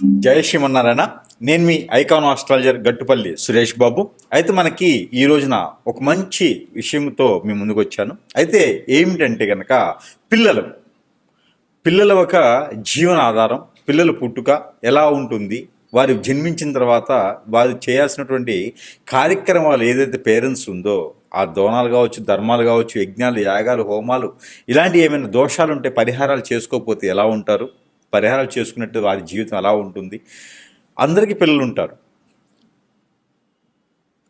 జై శ్రీమన్నారాయణ. నేను మీ ఐకాన్ ఆస్ట్రాలజర్ గట్టుపల్లి సురేష్ బాబు. అయితే మనకి ఈ రోజున ఒక మంచి విషయంతో మీ ముందుకు వచ్చాను అయితే ఏమిటంటే కనుక పిల్లలు. పిల్లల ఒక జీవన ఆధారం పిల్లల పుట్టుక ఎలా ఉంటుంది వారు జన్మించిన తర్వాత వారు చేయాల్సినటువంటి కార్యక్రమాలు ఏదైతే పేరెంట్స్ ఉందో ఆ దోనాలు కావచ్చు ధర్మాలు కావచ్చు యజ్ఞాలు యాగాలు హోమాలు ఇలాంటి ఏమైనా దోషాలు ఉంటే పరిహారాలు చేసుకోకపోతే ఎలా ఉంటారు? పరిహారాలు చేసుకున్నట్టు వారి జీవితం ఎలా ఉంటుంది. అందరికీ పిల్లలు ఉంటారు.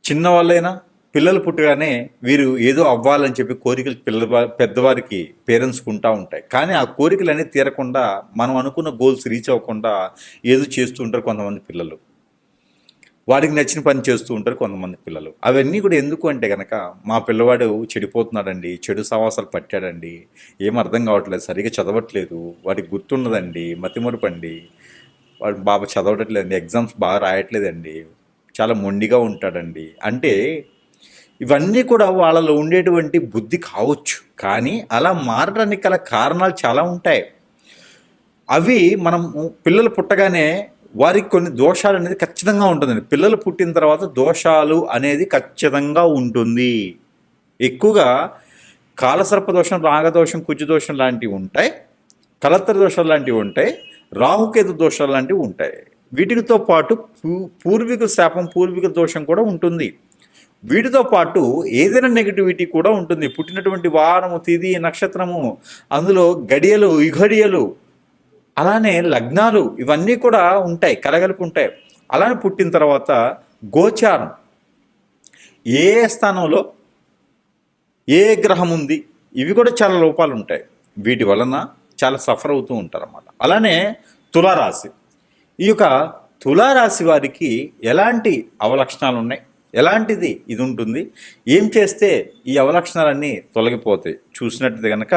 చిన్నవాళ్ళైనా పిల్లలు పుట్టగానే వీరు ఏదో అవ్వాలని చెప్పి కోరికలు పిల్లల పెద్దవారికి పేరెంట్స్కి ఉంటా ఉంటాయి. కానీ ఆ కోరికలు అనేది తీరకుండా మనం అనుకున్న గోల్స్ రీచ్ అవ్వకుండా ఏదో చేస్తూ ఉంటారు కొంతమంది పిల్లలు. వాడికి నచ్చిన పని చేస్తూ ఉంటారు కొంతమంది పిల్లలు. అవన్నీ కూడా ఎందుకు అంటే కనుక మా పిల్లవాడు చెడిపోతున్నాడండి చెడు సవాసాలు పట్టాడండి ఏం అర్థం కావట్లేదు సరిగా చదవట్లేదు వాడికి గుర్తుండదండి మతిమరుపండి వాడు బాగా చదవట్లేదండి ఎగ్జామ్స్ బాగా రాయట్లేదండి చాలా మొండిగా ఉంటాడండి. అంటే ఇవన్నీ కూడా వాళ్ళలో ఉండేటువంటి బుద్ధి కావచ్చు కానీ అలా మారడానికి గల కారణాలు చాలా ఉంటాయి. అవి మనం పిల్లలు పుట్టగానే వారికి కొన్ని దోషాలు అనేది ఖచ్చితంగా ఉంటుందండి. పిల్లలు పుట్టిన తర్వాత దోషాలు అనేది ఖచ్చితంగా ఉంటుంది. ఎక్కువగా కాలసర్ప దోషం రాగదోషం కుజు దోషం లాంటివి ఉంటాయి. కలత్తర దోషాలు లాంటివి ఉంటాయి. రాహుకేతు దోషాలు లాంటివి ఉంటాయి. వీటితో పాటు పూ- శాపం పూర్వీకుల దోషం కూడా ఉంటుంది. వీటితో పాటు ఏదైనా నెగిటివిటీ కూడా ఉంటుంది. పుట్టినటువంటి వారము తిది నక్షత్రము అందులో గడియలు ఇఘడియలు అలానే లగ్నాలు ఇవన్నీ కూడా ఉంటాయి కలగలుపు ఉంటాయి అలానే పుట్టిన తర్వాత గోచారం. ఏ స్థానంలో ఏ గ్రహం ఉంది ఇవి కూడా చాలా లోపాలు ఉంటాయి. వీటి వలన చాలా సఫర్ అవుతూ ఉంటారు అన్నమాట అలానే తులారాశి. ఈ యొక్క తులారాశి వారికి ఎలాంటి అవలక్షణాలు ఉన్నాయి ఎలాంటిది ఇది ఉంటుంది? ఏం చేస్తే ఈ అవలక్షణాలన్నీ తొలగిపోతాయి? చూసినట్టు కనుక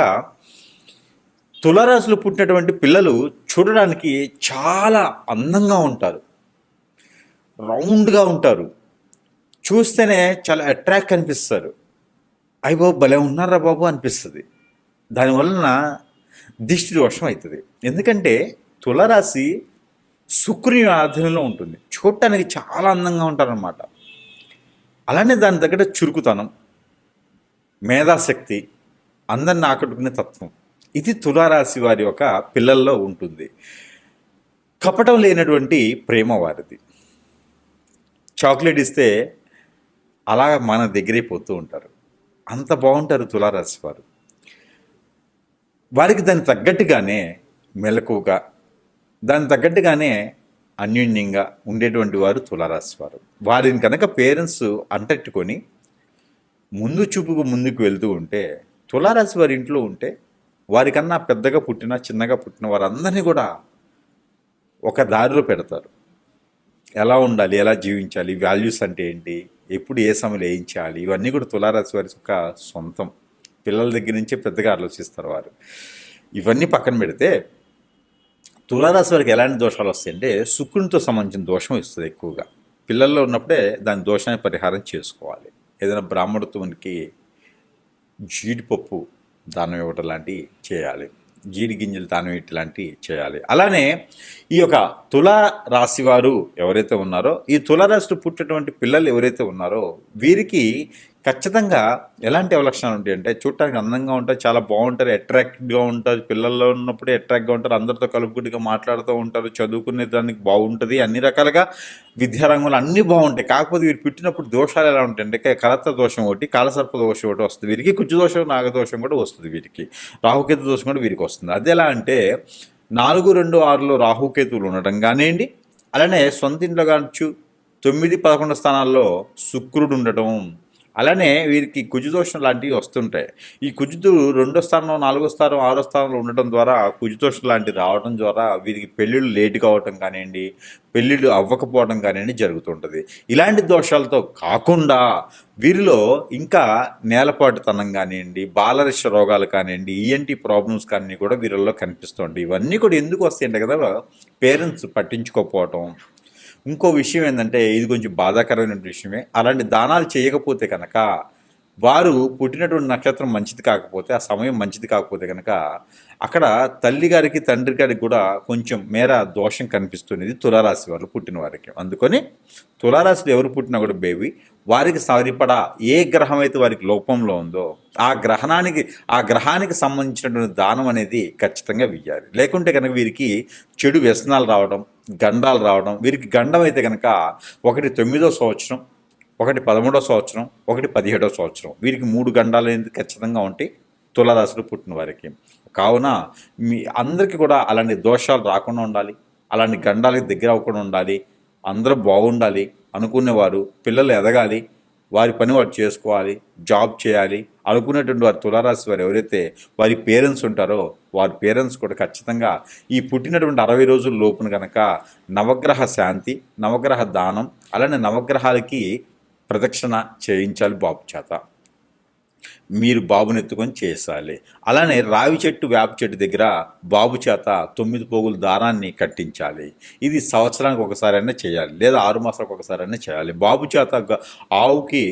తులరాశులు పుట్టినటువంటి పిల్లలు చూడడానికి చాలా అందంగా ఉంటారు. రౌండ్గా ఉంటారు. చూస్తేనే చాలా అట్రాక్ట్ అనిపిస్తారు. అయ్య బాబు భలే ఉన్నారా బాబు అనిపిస్తుంది. దానివలన దిష్టి దోషం అవుతుంది ఎందుకంటే తులరాశి శుక్రుని ఆధీనంలో ఉంటుంది. చూడటానికి చాలా అందంగా ఉంటారన్నమాట. అలానే దాని దగ్గర చురుకుతనం మేధాశక్తి అందరిని ఆకట్టుకునే తత్వం. ఇది తులారాశి వారి యొక్క పిల్లల్లో ఉంటుంది. కపటం లేనటువంటి ప్రేమ వారిది. చాక్లెట్ ఇస్తే అలా మన దగ్గరే పోతూ ఉంటారు. అంత బాగుంటారు తులారాశి వారు. వారికి దానికి తగ్గట్టుగానే మెలకువగా దానికి తగ్గట్టుగానే అన్యోన్యంగా ఉండేటువంటి వారు తులారాశి వారు. వారిని కనుక పేరెంట్స్ అంటట్టుకొని ముందు చూపుకు ముందుకు వెళ్తూ ఉంటే తులారాశి వారి ఇంట్లో ఉంటే వారికన్నా పెద్దగా పుట్టిన చిన్నగా పుట్టిన వారందరినీ కూడా ఒక దారిలో పెడతారు. ఎలా ఉండాలి? ఎలా జీవించాలి? వాల్యూస్ అంటే ఏంటి? ఎప్పుడు ఏ సమయంలో ఏం చేయాలి ఇవన్నీ కూడా తులారాశి వారి యొక్క సొంతం. పిల్లల దగ్గర నుంచే పెద్దగా ఆలోచిస్తారు వారు. ఇవన్నీ పక్కన పెడితే తులారాశి వారికి ఎలాంటి దోషాలు వస్తాయంటే శుక్రునితో సంబంధించిన దోషం ఇస్తుంది ఎక్కువగా. పిల్లల్లో ఉన్నప్పుడే దాని దోషాన్ని పరిహారం చేసుకోవాలి. ఏదైనా బ్రాహ్మణత్వానికి జీడిపప్పు దానం ఇవ్వటం లాంటివి చేయాలి. జీడి గింజలు దానం ఇట్లాంటివి చేయాలి. అలానే ఈ యొక్క తులా రాశి వారు ఎవరైతే ఉన్నారో ఈ తులారాశిలో పుట్టినటువంటి పిల్లలు ఎవరైతే ఉన్నారో వీరికి ఖచ్చితంగా ఎలాంటి అవలక్షణాలు ఉంటాయి అంటే చూడటానికి అందంగా ఉంటారు చాలా బాగుంటారు అట్రాక్ట్గా ఉంటారు పిల్లల్లో ఉన్నప్పుడు అట్రాక్ట్గా ఉంటారు అందరితో కలుపుకుడిగా మాట్లాడుతూ ఉంటారు చదువుకునే దానికి బాగుంటుంది అన్ని రకాలుగా విద్యారంగంలో అన్నీ బాగుంటాయి. కాకపోతే వీరు పుట్టినప్పుడు దోషాలు ఎలా ఉంటాయి అంటే కలత్త దోషం ఒకటి కాలసర్ప దోషం ఒకటి వస్తుంది వీరికి కుచ్చు దోషం నాగదోషం కూడా వస్తుంది వీరికి రాహుకేతు దోషం కూడా వీరికి వస్తుంది. అది ఎలా అంటే నాలుగు రెండు ఆరులో రాహుకేతువులు ఉండటం కానివ్వండి అలానే సొంత ఇంట్లో కావచ్చు తొమ్మిది పదకొండు స్థానాల్లో శుక్రుడు ఉండటం అలానే వీరికి కుజుదోషం లాంటివి వస్తుంటాయి. ఈ కుజుడు రెండో స్థానంలో నాలుగో స్థానం ఆరో స్థానంలో ఉండటం ద్వారా కుజుదోషం లాంటివి రావడం ద్వారా వీరికి పెళ్ళిళ్ళు లేట్ కావటం కానివ్వండి పెళ్ళిళ్ళు అవ్వకపోవడం కానివ్వండి జరుగుతుంటుంది. ఇలాంటి దోషాలతో కాకుండా వీరిలో ఇంకా నేలపాటుతనం కానివ్వండి బాలరిష రోగాలు కానివ్వండి ఈఎన్టీ ప్రాబ్లమ్స్ కానీ కూడా వీరిలో కనిపిస్తుంటాయి. ఇవన్నీ కూడా ఎందుకు వస్తాయంటే కదా పేరెంట్స్ పట్టించుకోకపోవటం ఇంకో విషయం ఏంటంటే ఇది కొంచెం బాధాకరమైన విషయమే. అలాంటి దానాలు చేయకపోతే కనుక వారు పుట్టినటువంటి నక్షత్రం మంచిది కాకపోతే ఆ సమయం మంచిది కాకపోతే కనుక అక్కడ తల్లి గారికి తండ్రి గారికి కూడా కొంచెం మేర దోషం కనిపిస్తుంది తులారాశి వాళ్ళు పుట్టిన వారికి. అందుకని తులారాశిలో ఎవరు పుట్టినా కూడా బేబీ వారికి సరిపడా ఏ గ్రహం అయితే వారికి లోపంలో ఉందో ఆ గ్రహణానికి ఆ గ్రహానికి సంబంధించినటువంటి దానం అనేది ఖచ్చితంగా వెయ్యాలి. లేకుంటే కనుక వీరికి చెడు వ్యసనాలు రావడం గండాలు రావడం వీరికి గండం అయితే కనుక ఒకటి తొమ్మిదో సంవత్సరం ఒకటి పదమూడో సంవత్సరం ఒకటి పదిహేడో సంవత్సరం. వీరికి మూడు గండాలు అనేది ఖచ్చితంగా ఉంటాయి తులారాశిలో పుట్టిన వారికి. కావున మీ అందరికీ కూడా అలాంటి దోషాలు రాకుండా ఉండాలి అలాంటి గండాలకి దగ్గర అవ్వకుండా ఉండాలి అందరూ బాగుండాలి అనుకునేవారు పిల్లలు ఎదగాలి వారి పని వారు చేసుకోవాలి జాబ్ చేయాలి అనుకునేటువంటి వారి తులారాశి వారు ఎవరైతే వారి పేరెంట్స్ ఉంటారో వారి పేరెంట్స్ కూడా ఖచ్చితంగా ఈ పుట్టినటువంటి అరవై రోజుల లోపున కనుక నవగ్రహ శాంతి నవగ్రహ దానం అలానే నవగ్రహాలకి ప్రదక్షిణ చేయించాలి బాబు చేత. మీరు బాబుని ఎత్తుకొని చేసాలి అలానే రావి చెట్టు వేప చెట్టు దగ్గర బాబు చేత తొమ్మిది పోగుల దారాన్ని కట్టించాలి. ఇది సంవత్సరానికి ఒకసారైనా చేయాలి. లేదా ఆరు మాసాలకు ఒకసారైనా చేయాలి. బాబు చేత ఆవుకి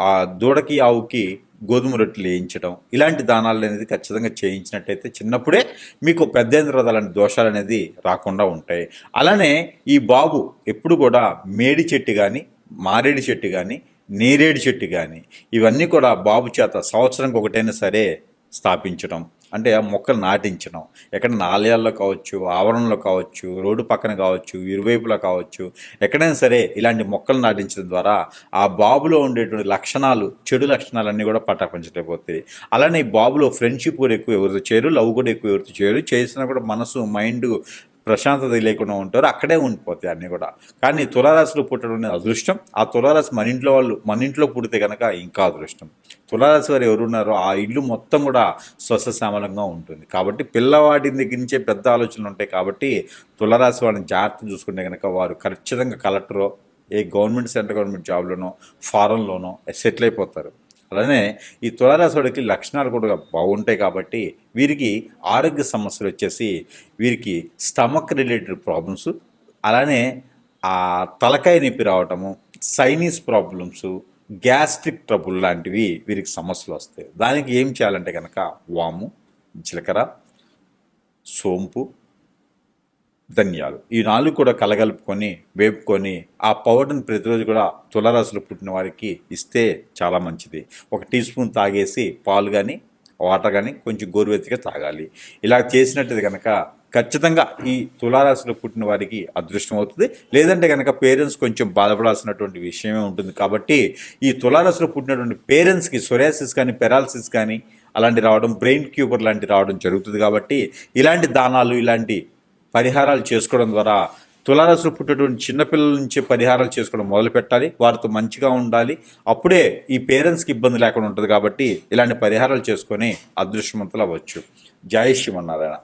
ఆ దూడకి ఆవుకి గోధుమ రొట్టెలు వేయించడం ఇలాంటి దానాలు అనేది ఖచ్చితంగా చేయించినట్టయితే చిన్నప్పుడే మీకు పెద్ద అలాంటి దోషాలు అనేది రాకుండా ఉంటాయి. అలానే ఈ బాబు ఎప్పుడు కూడా మేడి చెట్టు కానీ మారేడు చెట్టు కానీ నేరేడు చెట్టు కానీ ఇవన్నీ కూడా బాబు చేత సంవత్సరానికి ఒకటైనా సరే స్థాపించడం. అంటే ఆ మొక్కలు నాటించడం. ఎక్కడ ఆలయాల్లో కావచ్చు ఆవరణలో కావచ్చు రోడ్డు పక్కన కావచ్చు ఇరువైపులా కావచ్చు ఎక్కడైనా సరే ఇలాంటి మొక్కలు నాటించడం ద్వారా ఆ బాబులో ఉండేటువంటి లక్షణాలు చెడు లక్షణాలన్నీ కూడా పటాపంచలేకపోతాయి అలానే ఈ బాబులో ఫ్రెండ్షిప్ కూడా ఎక్కువ ఎవరితో చేయరు లవ్ కూడా ఎక్కువ ఎవరితో చేయరు చేసినా కూడా మనసు మైండ్ ప్రశాంతత లేకుండా ఉంటారు అక్కడే ఉండిపోతాయి అన్నీ కూడా. కానీ తులారాశిలో పుట్టడం అనేది అదృష్టం. ఆ తులారాశి మన ఇంట్లో వాళ్ళు మన ఇంట్లో పుడితే కనుక ఇంకా అదృష్టం. తులారాశి వారు ఎవరున్నారో ఆ ఇల్లు మొత్తం కూడా స్వస్థశ్యామలంగా ఉంటుంది. కాబట్టి పిల్లవాడి దగ్గర నుంచే పెద్ద ఆలోచనలు ఉంటాయి కాబట్టి తులారాశి వారిని జాగ్రత్త చూసుకుంటే కనుక వారు ఖచ్చితంగా కలెక్టరో ఏ గవర్నమెంట్ సెంట్రల్ గవర్నమెంట్ జాబ్లోనో ఫారెన్లోనో సెటిల్ అయిపోతారు. అలానే ఈ తులారాశుడికి లక్షణాలు కూడా బాగుంటాయి కాబట్టి వీరికి ఆరోగ్య సమస్యలు వచ్చేసి వీరికి స్టమక్ రిలేటెడ్ ప్రాబ్లమ్స్ అలానే ఆ తలకాయ నొప్పి రావటము సైనీస్ ప్రాబ్లమ్స్ గ్యాస్ట్రిక్ ట్రబుల్ లాంటివి వీరికి సమస్యలు వస్తాయి. దానికి ఏం చేయాలంటే కనుక వాము జీలకర్ర సోంపు ధనియాలు. ఈ నాలుగు కూడా కలగలుపుకొని వేపుకొని ఆ పౌడర్ని ప్రతిరోజు కూడా తులరాశులు పుట్టిన వారికి ఇస్తే చాలా మంచిది. ఒక టీ స్పూన్ తాగేసి పాలు కానీ వాటర్ కానీ కొంచెం గోరువెత్తిగా తాగాలి. ఇలా చేసినట్టు కనుక ఖచ్చితంగా ఈ తులారాశిలో పుట్టిన వారికి అదృష్టం అవుతుంది. లేదంటే కనుక పేరెంట్స్ కొంచెం బాధపడాల్సినటువంటి విషయమే ఉంటుంది. కాబట్టి ఈ తులారాశిలో పుట్టినటువంటి పేరెంట్స్కి సొరాసిస్ కానీ పెరాలసిస్ కానీ అలాంటి రావడం బ్రెయిన్ క్యూబర్ లాంటి రావడం జరుగుతుంది కాబట్టి ఇలాంటి దానాలు ఇలాంటి పరిహారాలు చేసుకోవడం ద్వారా తులారాశిలో పుట్టేటువంటి చిన్నపిల్లల నుంచి పరిహారాలు చేసుకోవడం మొదలు పెట్టాలి వారితో మంచిగా ఉండాలి. అప్పుడే ఈ పేరెంట్స్కి ఇబ్బంది లేకుండా ఉంటుంది కాబట్టి ఇలాంటి పరిహారాలు చేసుకొని అదృష్టవంతులు అవ్వచ్చు. జై శ్రీమన్నారాయణ.